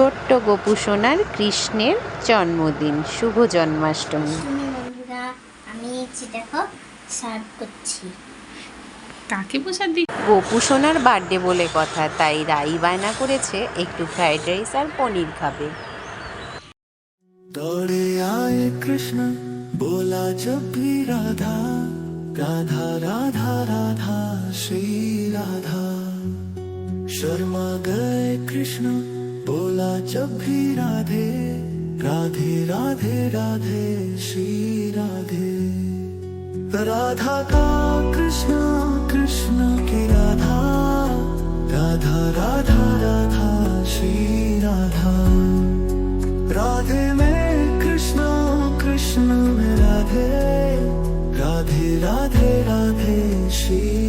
ছোট্ট গোপু সোনার কৃষ্ণের জন্মদিন। শুভ জন্মাষ্টমী। আমি কাকে প্রসাদ দিই গোপু সোনার বার্থডে বলে কথা তাই রাই বায়না করেছে একটু ফ্রাইড রাইস আর পনির খাবে। দরে আয় কৃষ্ণ বোলা জব রাধা রাধা রাধা রাধা শ্রী রাধা। শর্মা গায় কৃষ্ণ बोला जब भी राधे राधे राधे राधे, श्री राधे। राधा का कृष्ण कृष्ण की राधा राधा राधा राधा, श्री राधा। राधे में कृष्ण कृष्ण में राधे राधे राधे राधे, श्री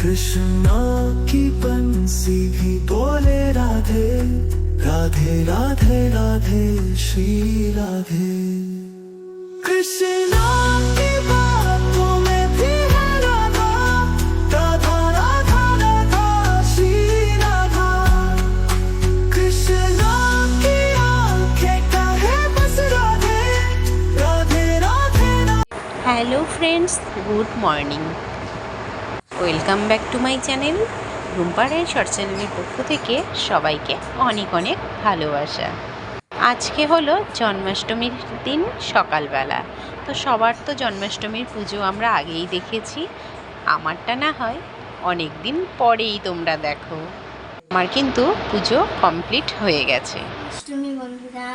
कृष्णा की बंसी भी बोले राधे राधे राधे राधे, श्री राधे। कृष्णा की बातों में भी है राधा राधा राधा राधा, श्री राधा। कृष्णा की आँखें कहे बस Radhe Radhe Radhe hello friends good morning welcome back to my channel Rumpa Roy short চ্যানেলের পক্ষ থেকে সবাইকে অনেক অনেক ভালোবাসা। আজকে হলো জন্মাষ্টমীর দিন সকালবেলা। তো সবার তো জন্মাষ্টমীর পুজো আমরা আগেই দেখেছি। আমারটা না হয় অনেক দিন পরেই তোমরা দেখো। আমার কিন্তু পুজো কমপ্লিট হয়ে গেছে। তুমি বন্ধুরা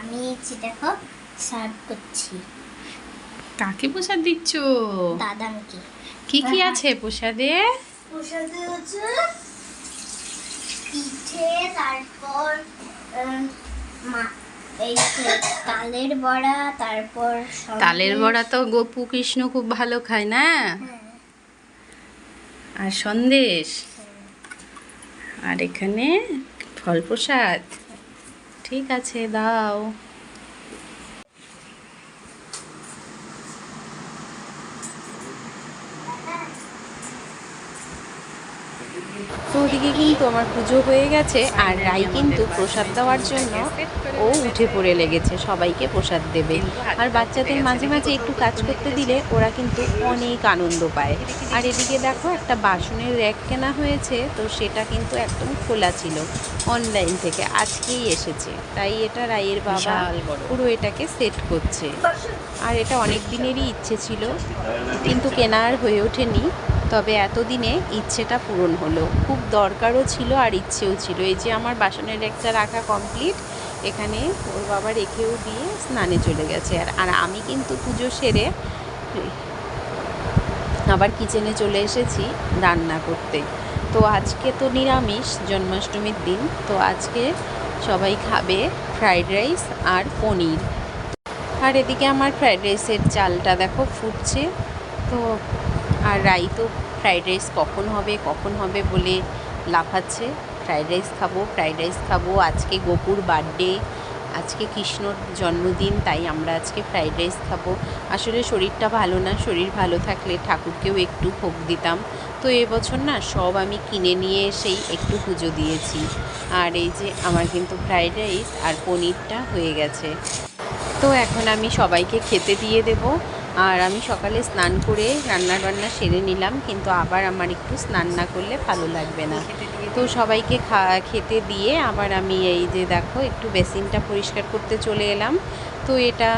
আমি দেখো সার্ভ করছি। কাকে প্রসাদ দিচ্ছ? দাদামকে কি কি আছে প্রসাদে? প্রসাদে হচ্ছে পিঠে তারপর তালের বড়া তারপর তালের বড়া তো গোপু কৃষ্ণ খুব ভালো খায় না? হ্যাঁ, আর সন্দেশ? আর এখানে ফল প্রসাদ? ঠিক আছে দাও। তো ওদিকে কিন্তু আমার পুজো হয়ে গেছে আর রাই কিন্তু প্রসাদ দেওয়ার জন্য ও উঠে পড়ে লেগেছে সবাইকে প্রসাদ দেবে। আর বাচ্চাদের মাঝে মাঝে একটু কাজ করতে দিলে ওরা কিন্তু অনেক আনন্দ পায়। আর এদিকে দেখো একটা বাসনের র্যাক কেনা হয়েছে তো সেটা কিন্তু একদম খোলা ছিল অনলাইন থেকে আজকেই এসেছে। তাই এটা রায়ের বাবা পুরো এটাকে সেট করছে। আর এটা অনেক দিনেরই ইচ্ছে ছিল কিন্তু কেনা আর হয়ে ওঠেনি। তবে এতদিনে ইচ্ছেটা পূরণ হলো। খুব দরকারও ছিল আর ইচ্ছেও ছিল। এই যে আমার বাসনের একটা রাখা কমপ্লিট এখানে ওর বাবা রেখেও দিয়ে স্নানে চলে গেছে। আর আর আমি কিন্তু পুজো সেরে আবার কিচেনে চলে এসেছি রান্না করতে। তো আজকে তো নিরামিষ, জন্মাষ্টমীর দিন। তো আজকে সবাই খাবে ফ্রাইড রাইস আর পনির। আর এদিকে আমার ফ্রাইড রাইসের চালটা দেখো ফুটছে। তো, আর রাই তো ফ্রাইড রাইস কখন হবে কখন হবে বলে লাফাচ্ছে। ফ্রাইড রাইস খাব, ফ্রাইড রাইস খাব, আজকে গোপুর বার্থডে, আজকে কৃষ্ণর জন্মদিন, তাই আমরা আজকে ফ্রাইড রাইস খাব। আসলে শরীরটা ভালো না, শরীর ভালো থাকলে ঠাকুরকেও একটু ভোগ দিতাম। তো এবছর না সব আমি কিনে নিয়ে এসেই একটু পুজো দিয়েছি। আর এই যে আমার কিন্তু ফ্রাইড রাইস আর পনিরটা হয়ে গেছে। তো এখন আমি সবাইকে খেতে দিয়ে দেব। আর আমি সকালে স্নান করে রান্না বান্না সেরে নিলাম কিন্তু আবার আমার একটু স্নান না করলে ভালো লাগবে না। তো সবাইকে খা খেতে দিয়ে আবার আমি এই যে দেখো একটু বেসিনটা পরিষ্কার করতে চলে এলাম। তো এটা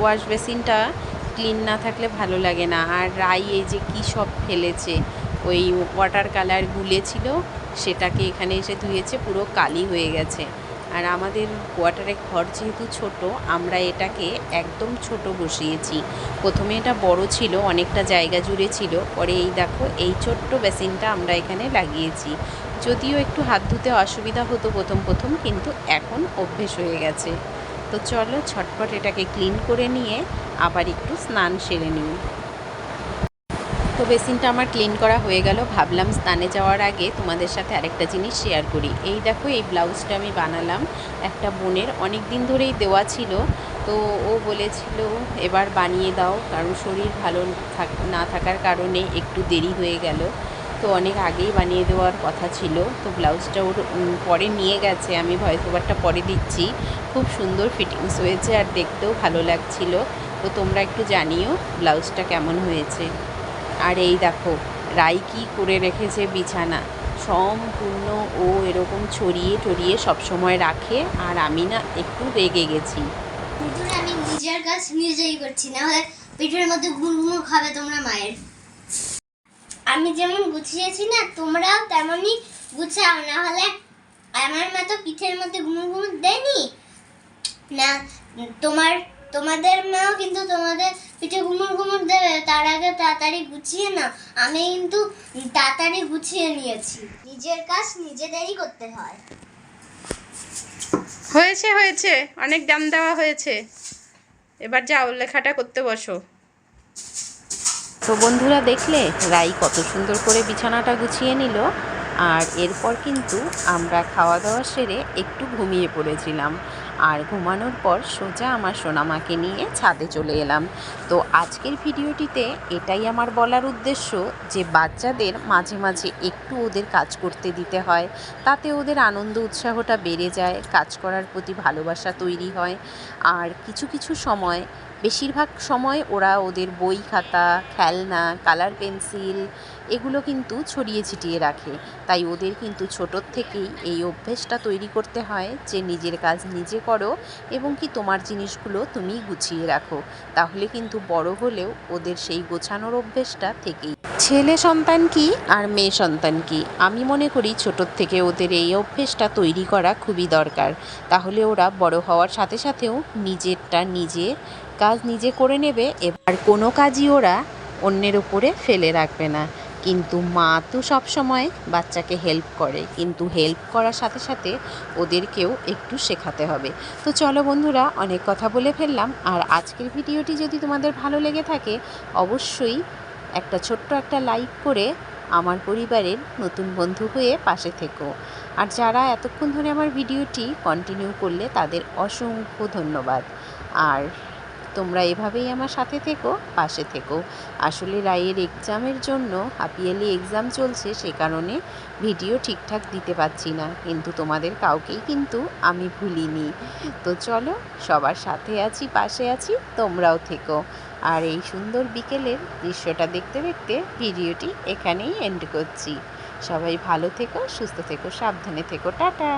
ওয়াশ বেসিনটা ক্লিন না থাকলে ভালো লাগে না। আর রাই এই যে কী সব ফেলেছে ওই ওয়াটার কালার গুলেছিল সেটাকে এখানে এসে ধুয়েছে পুরো কালি হয়ে গেছে। আর আমাদের কোয়ার্টারে ঘর যেহেতু ছোট, আমরা এটাকে একদম ছোট বসিয়েছি। প্রথমে এটা বড় ছিল, অনেকটা জায়গা জুড়ে ছিল, পরে এই দেখো, এই ছোট্ট বেসিনটা আমরা এখানে লাগিয়েছি। যদিও একটু হাত ধুতে অসুবিধা হতো প্রথম প্রথম, কিন্তু এখন অভ্যেস হয়ে গেছে। তো চলো ছটপট এটাকে ক্লিন করে নিয়ে আবার একটু স্নান সেরে নিই। তো বেসিনটা আমার ক্লিন করা হয়ে গেল। ভাবলাম স্নানে যাওয়ার আগে তোমাদের সাথে আরেকটা জিনিস শেয়ার করি। এই দেখো, এই ব্লাউজটা আমি বানালাম একটা বোনের। অনেক দিন ধরেই দেওয়া ছিল। তো ও বলেছিল, এবার বানিয়ে দাও। কারণ শরীর ভালো না থাকার কারণে একটু দেরি হয়ে গেল। তো অনেক আগেই বানিয়ে দেওয়ার কথা ছিল। তো ব্লাউজটা ওর পরে নিয়ে গেছে। আমি ভয়েস ওভারটা পরে দিচ্ছি। খুব সুন্দর ফিটিংস হয়েছে আর দেখতেও ভালো লাগছিল। তো তোমরা একটু জানিও ব্লাউজটা কেমন হয়েছে। আর এই দেখো, রাই কি করে রেখেছে বিছানা? সম্পূর্ণ ও এরকম ছড়িয়ে টড়িয়ে সবসময় রাখে আর আমি না একটু রেগে গেছি। আমি নিজের কাজ নিজেই করছি, না হলে পেটের মধ্যে গুড়গুড় খাবে তোমরা মায়ের। আমি যেমন গুছিয়েছি না, তোমরাও তেমনই গুছাও, না হলে আমার মা তো পিঠের মধ্যে ঘুমুর ঘুমুর দেয়নি? না, তোমার তোমাদের মাও কিন্তু তোমাদের পিঠে ঘুমুর ঘুমুর দেবে তার আগে তাড়াতাড়ি গুছিয়ে না আমি কিন্তু তাড়াতাড়ি গুছিয়ে নিয়েছি। নিজের কাজ নিজেদেরই করতে হয়। হয়েছে হয়েছে। অনেক দাম দেওয়া হয়েছে। এবার যাও লেখাটা করতে বসো। তো বন্ধুরা দেখলে রাই কত সুন্দর করে বিছানাটা গুছিয়ে নিল। আর এরপর কিন্তু আমরা খাওয়া দাওয়া সেরে একটু ঘুমিয়ে পড়েছিলাম। আর ঘুমানোর পর সোজা আমার সোনামাকে নিয়ে ছাদে চলে এলাম। তো আজকের ভিডিওটিতে এটাই আমার বলার উদ্দেশ্য যে বাচ্চাদের মাঝে মাঝে একটু ওদের কাজ করতে দিতে হয়, তাতে ওদের আনন্দ উৎসাহটা বেড়ে যায়, কাজ করার প্রতি ভালোবাসা তৈরি হয়। আর কিছু কিছু সময়, বেশিরভাগ সময় ওরা ওদের বই খাতা, খেলনা, কালার পেন্সিল এগুলো কিন্তু ছড়িয়ে ছিটিয়ে রাখে। তাই ওদের কিন্তু ছোটোর থেকেই এই অভ্যেসটা তৈরি করতে হয় যে নিজের কাজ নিজে করো এবং কি তোমার জিনিসগুলো তুমি গুছিয়ে রাখো। তাহলে কিন্তু বড় হলেও ওদের সেই গোছানোর অভ্যেসটা থেকেই। ছেলে সন্তান কি আর মেয়ে সন্তান কি? আমি মনে করি ছোটোর থেকে ওদের এই অভ্যেসটা তৈরি করা খুবই দরকার। তাহলে ওরা বড় হওয়ার সাথে সাথেও নিজেরটা নিজে কাজ নিজে করে নেবে, এবার কোনো কাজই ওরা অন্যের উপরে ফেলে রাখবে না। কিন্তু মা তো সবসময় বাচ্চাকে হেল্প করে। কিন্তু হেল্প করার সাথে সাথে ওদেরকেও একটু শেখাতে হবে। তো চলো বন্ধুরা, অনেক কথা বলে ফেললাম। আর আজকের ভিডিওটি যদি তোমাদের ভালো লেগে থাকে, অবশ্যই একটা ছোট্ট একটা লাইক করে আমার পরিবারের নতুন বন্ধু হয়ে পাশে থেকো। আর যারা এতক্ষণ ধরে আমার ভিডিওটি কন্টিনিউ করলে তাদের অসংখ্য ধন্যবাদ। আর তোমরা এভাবেই আমার সাথে থেকো, পাশে থেকো। আসলে রায়ের এক্সামের জন্য হাপিয়ালি এক্সাম চলছে, সে কারণে ভিডিও ঠিকঠাক দিতে পারছি না। কিন্তু তোমাদের কাউকেই কিন্তু আমি ভুলিনি। তো চলো, সবার সাথে আছি, পাশে আছি, তোমরাও থেকো। আর এই সুন্দর বিকেলের দৃশ্যটা দেখতে দেখতে ভিডিওটি এখানেই এন্ড করছি। সবাই ভালো থেকো, সুস্থ থেকো, সাবধানে থেকো। টাটা!